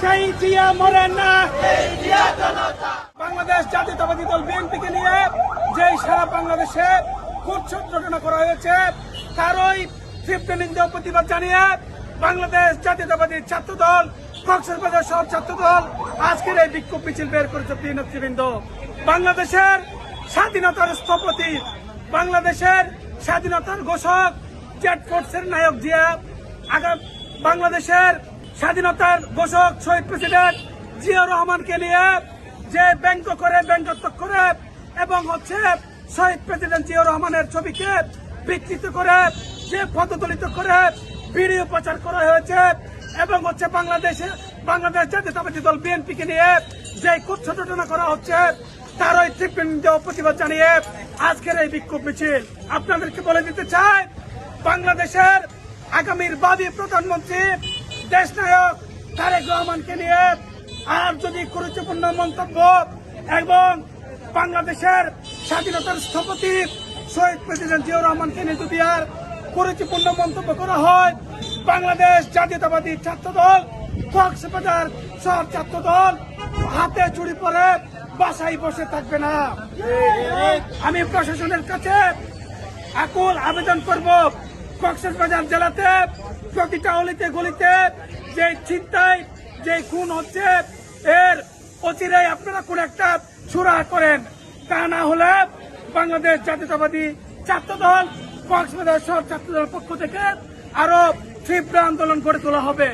সেই জিয়া মরে না। বাংলাদেশ জাতীয়তাবাদী দল বিএনপিকে নিয়ে যে সারা বাংলাদেশে কুচ্ছট ঘটনা করা হয়েছে, তারই তীব্র নিন্দা প্রতিবাদ জানিয়ে বাংলাদেশ জাতীয়তাবাদী ছাত্র দল কক্সবাজার শহর ছাত্র দল আজকের বের করেছে প্রিয় নেতৃবৃন্দ। বাংলাদেশের স্বাধীনতার স্থপতি, বাংলাদেশের স্বাধীনতার ঘোষক চেটফোর্সের নায়ক জিয়া আগাম বাংলাদেশের স্বাধীনতার ঘোষক শহীদ প্রেসিডেন্ট জিয়াউর রহমানকে নিয়ে যে ব্যঙ্গ করে, ব্যঙ্গাত্মক করে এবং হচ্ছে শহীদ প্রেসিডেন্ট জিয়াউর রহমানের ছবিকে বিকৃত করে, যে পদদলিত করে, ভিডিও প্রচার করা হয়েছে এবং হচ্ছে বাংলাদেশে, বাংলাদেশ জাতীয়তাবাদী দল বিএনপিকে নিয়ে যে কুচ্ছটনা করা হচ্ছে, তারই তীব্র প্রতিবাদ জানিয়ে আজকের এই বিক্ষোভ মিছিল। আপনাদেরকে বলে দিতে চাই, বাংলাদেশের আগামীর বাদী প্রধানমন্ত্রী দেশ নায়ক তারেক রহমানকে নিয়ে আর যদি গুরুত্বপূর্ণ মন্তব্য এবং বাংলাদেশের স্বাধীনতার স্থপতি শহীদ প্রেসিডেন্ট জিয়াউর রহমানকে নিয়ে যদি আর গুরুত্বপূর্ণ মন্তব্য করা হয়, বাংলাদেশ জাতীয়তাবাদী ছাত্র দল কক্সবাজার সব ছাত্র দল হাতে চুরি পরে বাসায় বসে থাকবে না। আমি প্রশাসনের কাছে আকুল আবেদন করব কক্সবাজার জেলাতে, প্রতিটা অলিতে গলিতে যে চিন্তায় যে খুন হচ্ছে, এর অচিরে আপনারা কোন একটা সুরা করেন। তা না হলে বাংলাদেশ জাতীয়তাবাদী ছাত্র দল কক্সবাজার সব ছাত্র দলের পক্ষ থেকে আরও তীব্র আন্দোলন গড়ে তোলা হবে।